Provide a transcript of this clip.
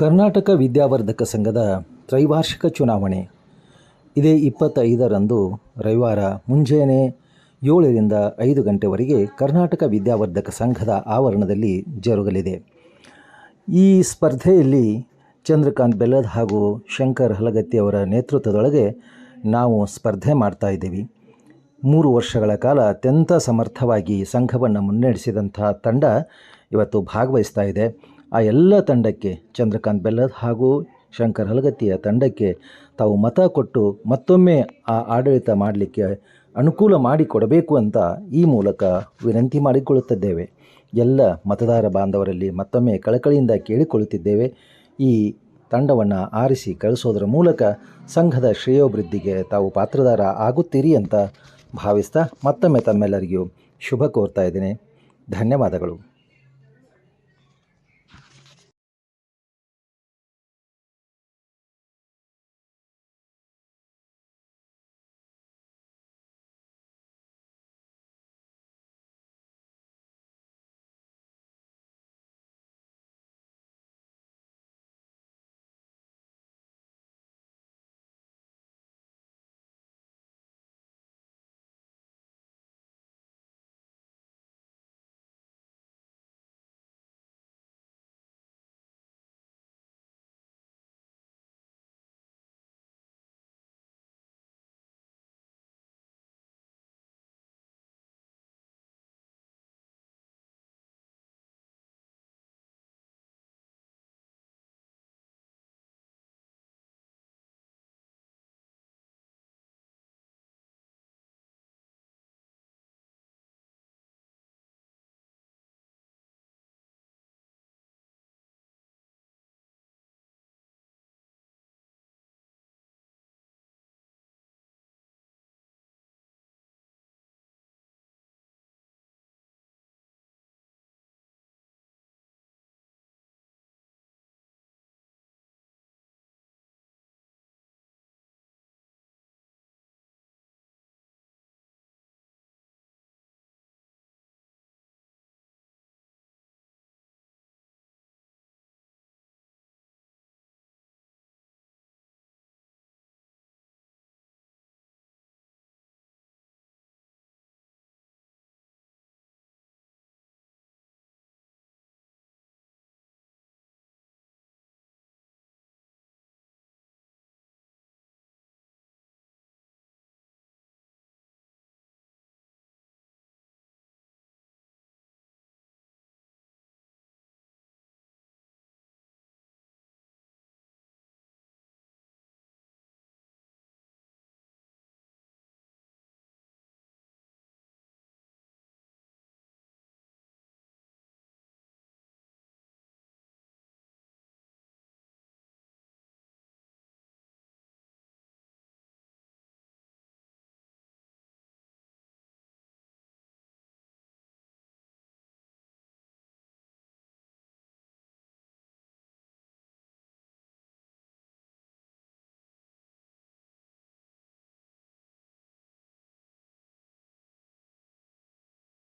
ಕರ್ನಾಟಕ ವಿದ್ಯಾವರ್ಧಕ ಸಂಘದ ತ್ರೈವಾರ್ಷಿಕ ಚುನಾವಣೆ. ಇದೇ ಇಪ್ಪತ್ತೈದರಂದು ರವಿವಾರ ಮುಂಜಾನೆ ಏಳರಿಂದ ಐದು ಗಂಟೆವರೆಗೆ ಕರ್ನಾಟಕ ವಿದ್ಯಾವರ್ಧಕ ಸಂಘದ ಆವರಣದಲ್ಲಿ ಜರುಗಲಿದೆ. ಈ ಸ್ಪರ್ಧೆಯಲ್ಲಿ ಚಂದ್ರಕಾಂತ್ ಬೆಲ್ಲದ್ ಹಾಗೂ ಶಂಕರ್ ಹಲಗತ್ತಿಯವರ ನೇತೃತ್ವದೊಳಗೆ ನಾವು ಸ್ಪರ್ಧೆ ಮಾಡ್ತಾ ಇದ್ದೀವಿ. ಮೂರು ವರ್ಷಗಳ ಕಾಲ ಅತ್ಯಂತ ಸಮರ್ಥವಾಗಿ ಸಂಘವನ್ನು ಮುನ್ನಡೆಸಿದಂಥ ತಂಡ ಇವತ್ತು ಭಾಗವಹಿಸ್ತಾ ಇದೆ. ಆ ಎಲ್ಲ ತಂಡಕ್ಕೆ ಚಂದ್ರಕಾಂತ್ ಬೆಲ್ಲದ್ ಹಾಗೂ ಶಂಕರ್ ಹಲಗತ್ತಿಯ ತಂಡಕ್ಕೆ ತಾವು ಮತ ಕೊಟ್ಟು ಮತ್ತೊಮ್ಮೆ ಆ ಆಡಳಿತ ಮಾಡಲಿಕ್ಕೆ ಅನುಕೂಲ ಮಾಡಿಕೊಡಬೇಕು ಅಂತ ಈ ಮೂಲಕ ವಿನಂತಿ ಮಾಡಿಕೊಳ್ಳುತ್ತಿದ್ದೇವೆ. ಎಲ್ಲ ಮತದಾರ ಬಾಂಧವರಲ್ಲಿ ಮತ್ತೊಮ್ಮೆ ಕಳಕಳಿಯಿಂದ ಕೇಳಿಕೊಳ್ಳುತ್ತಿದ್ದೇವೆ. ಈ ತಂಡವನ್ನು ಆರಿಸಿ ಕಳಿಸೋದರ ಮೂಲಕ ಸಂಘದ ಶ್ರೇಯೋಭಿವೃದ್ಧಿಗೆ ತಾವು ಪಾತ್ರದಾರ ಆಗುತ್ತೀರಿ ಅಂತ ಭಾವಿಸ್ತಾ ಮತ್ತೊಮ್ಮೆ ತಮ್ಮೆಲ್ಲರಿಗೂ ಶುಭ ಕೋರ್ತಾ ಇದ್ದೇನೆ. ಧನ್ಯವಾದಗಳು.